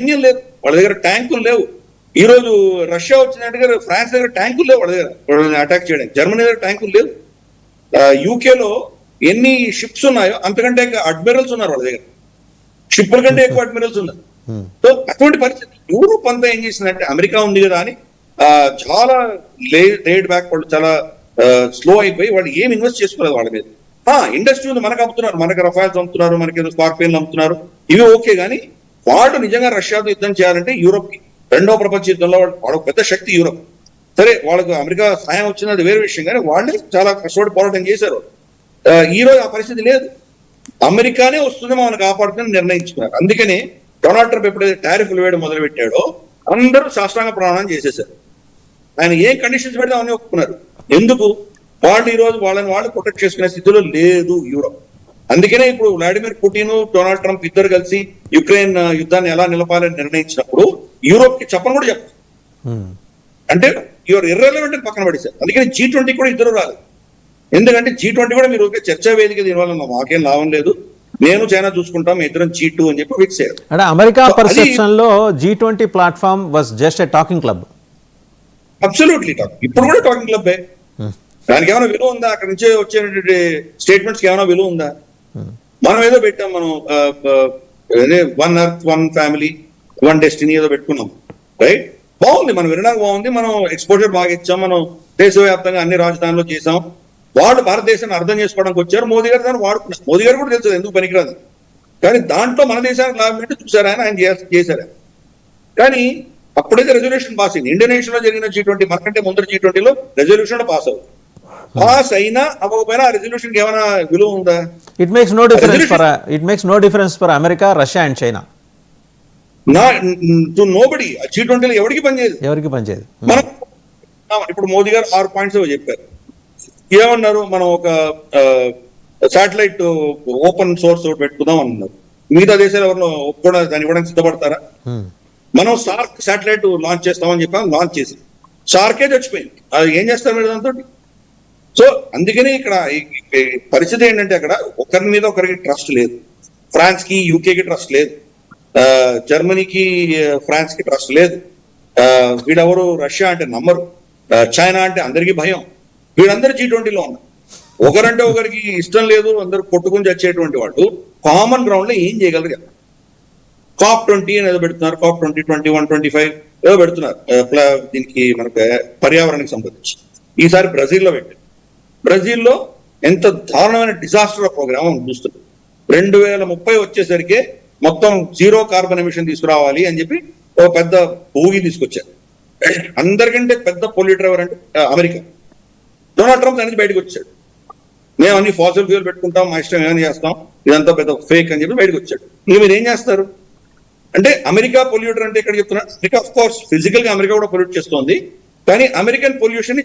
సైన్యం లేదు వాళ్ళ దగ్గర ట్యాంకులు లేవు. ఈ రోజు రష్యా వచ్చినట్టుగా ఫ్రాన్స్ దగ్గర ట్యాంకులు లేవు వాళ్ళ దగ్గర. వాళ్ళని అటాక్ చేయడానికి. జర్మనీ దగ్గర ట్యాంకులు లేవు. యూకేలో ఎన్ని షిప్స్ ఉన్నాయో అంతకంటే అడ్మిరల్స్ ఉన్నారు వాళ్ళ దగ్గర. షిప్పుల కంటే ఎక్కువ అడ్మిరల్స్ ఉన్నారు. సో అటువంటి పరిస్థితి. యూరోప్ అంతా ఏం చేసిందంటే అమెరికా ఉంది కదా అని చాలా లేడ్ బ్యాక్ వాళ్ళు చాలా స్లో అయిపోయి వాళ్ళు ఏం ఇన్వెస్ట్ చేసుకోలేదు వాళ్ళ మీద. ఇండస్ట్రీ ఉంది మనకు అమ్ముతున్నారు. మనకి రఫాల్స్ అమ్ముతున్నారు మనకి ఏదో స్కార్పియన్లు అమ్ముతున్నారు. ఇవి ఓకే కానీ వాడు నిజంగా రష్యాతో యుద్ధం చేయాలంటే యూరోప్కి రెండో ప్రపంచ యుద్ధంలో వాడు పెద్ద శక్తి యూరోప్. సరే వాళ్ళకు అమెరికా సహాయం వచ్చినది వేరే విషయం కానీ వాళ్ళే చాలా కష్టపడి పోరాటం చేశారు ఈ రోజు ఆ పరిస్థితి లేదు. అమెరికానే వస్తుంది మనం కాపాడుతుందని నిర్ణయించుకున్నారు. అందుకని డొనాల్డ్ ట్రంప్ ఎప్పుడైతే టారిఫ్లు వేయడం మొదలు పెట్టాడో అందరూ శాస్త్రాంగ ప్రమాణం చేసేసారు ఆయన ఏం కండిషన్స్ పెడితే అవన్నీ ఒప్పుకున్నారు. ఎందుకు? వాళ్ళు ఈ రోజు వాళ్ళని వాళ్ళు ప్రొటెక్ట్ చేసుకునే స్థితిలో లేదు యూరోప్. అందుకనే ఇప్పుడు వ్లాడిమిర్ పుటిన్ డొనాల్డ్ ట్రంప్ ఇద్దరు కలిసి యుక్రెయిన్ యుద్ధాన్ని ఎలా నిలపాలని నిర్ణయించినప్పుడు యూరోప్కి చెప్పని కూడా చెప్పారు. అంటే యువర్ ఇర్రెలవెంట్ అని పక్కన పడేశారు. అందుకని జీ ట్వంటీ కూడా ఇద్దరు రాదు ఎందుకంటే జీ ట్వంటీ కూడా మీరు ఊరికే చర్చా వేదిక దీనివల్ల మాకేం లాభం లేదు. నేను చైనా చూసుకుంటాం మీ ఇద్దరం జీ టూ అని చెప్పి ఫిక్స్ అయ్యారు. అంటే America పర్సెప్షన్లో G twenty platform was just a talking club absolutely talk ఇప్పుడు కూడా టాకింగ్ క్లబ్ దానికి ఏమైనా విలువ ఉందా? అక్కడ నుంచి వచ్చే స్టేట్మెంట్స్కి ఏమైనా విలువ ఉందా? మనం ఏదో పెట్టాం మనం one earth one family one destiny ఏదో పెట్టుకున్నాం రైట్? బాగుంది మనం వినడానికి బాగుంది మనం ఎక్స్పోజర్ బాగా ఇచ్చాం మనం దేశవ్యాప్తంగా అన్ని రాజధానులు చేసాం వాళ్ళు భారతదేశాన్ని అర్థం చేసుకోవడానికి వచ్చారు మోదీ గారు దాన్ని వాడుకున్నారు మోదీ గారు కూడా తెలుసు ఎందుకు పనికిరాదు. కానీ దాంట్లో మన దేశానికి లాభం ఏంటో చూసారు ఆయన ఆయన చేశారు. కానీ అప్పుడైతే రెజల్యూషన్ పాస్ అయింది. ఇండోనేషియాలో జరిగిన జీ ట్వంటీ మనకంటే ముందర జీ ట్వంటీలో రెజల్యూషన్ పాస్ అవుతుంది పాస్ అయినా అవ్వకపోయినా ఆ రెజల్యూషన్ ఏమైనా విలువ ఉందా? It makes no difference for it makes no difference for America Russia and China నా టు నోబడి జీ ట్వంటీలో ఎవరికి పనిచేయదు? ఎవరికి పనిచేయదు? మనం ఇప్పుడు మోదీ గారు ఆరు పాయింట్స్ చెప్పారు. ఏమన్నారు? మనం ఒక శాటిలైట్ ఓపెన్ సోర్స్ ఒకటి పెట్టుకుందాం అన్నారు. మిగతా దేశాలు ఎవరినో కూడా దాన్ని ఇవ్వడానికి సిద్ధపడతారా? Hmm. మనం సార్క్ శాటిలైట్ లాంచ్ చేస్తామని చెప్పాం లాంచ్ చేసి. సార్కే చచ్చిపోయింది. అది ఏం చేస్తారు మీరు దాంతో సో అందుకని ఇక్కడ ఈ- పరిస్థితి ఏంటంటే అక్కడ ఒకరి మీద ఒకరికి ట్రస్ట్ లేదు. ఫ్రాన్స్కి యూకే కి ట్రస్ట్ లేదు. జర్మనీకి ఫ్రాన్స్కి ట్రస్ట్ లేదు. వీడెవరు? రష్యా అంటే నమ్మరు. చైనా అంటే అందరికీ భయం. వీళ్ళందరూ జీ ట్వంటీలో ఉన్నారు. ఒకరంటే ఒకరికి ఇష్టం లేదు అందరు కొట్టుకుని చచ్చేటువంటి వాళ్ళు. కామన్ గ్రౌండ్లో ఏం చేయగలరు? కదా కాప్ ట్వంటీ అని ఏదో పెడుతున్నారు. COP twenty twenty one twenty five ఏదో పెడుతున్నారు. దీనికి మనకు పర్యావరణానికి సంబంధించి. ఈసారి బ్రెజిల్లో పెట్టారు. బ్రెజిల్లో ఎంత దారుణమైన డిజాస్టర్ ప్రోగ్రామ్ మనం చూస్తున్నాం రెండు వేల ముప్పై వచ్చేసరికి మొత్తం జీరో కార్బన్ ఎమిషన్ తీసుకురావాలి అని చెప్పి ఒక పెద్ద భూగి తీసుకొచ్చారు. అందరికంటే పెద్ద పొల్యూటర్ ఎవరంటే అమెరికా. డొనాల్డ్ ట్రంప్ దాని బయటకు వచ్చాడు. మేము అన్ని ఫాసిల్ ఫ్యూల్ పెట్టుకుంటాం మా ఇష్టం ఏమైనా చేస్తాం ఇదంతా పెద్ద ఫేక్ అని చెప్పి బయటకు వచ్చాడు. ఇక మీరు ఏం చేస్తారు? అంటే అమెరికా పొల్యూటర్ అంటే ఇక్కడ చెప్తున్నా అమెరికా ఆఫ్ కోర్స్ ఫిజికల్గా అమెరికా కూడా పొల్యూట్ చేస్తోంది కానీ అమెరికన్ పొల్యూషన్ని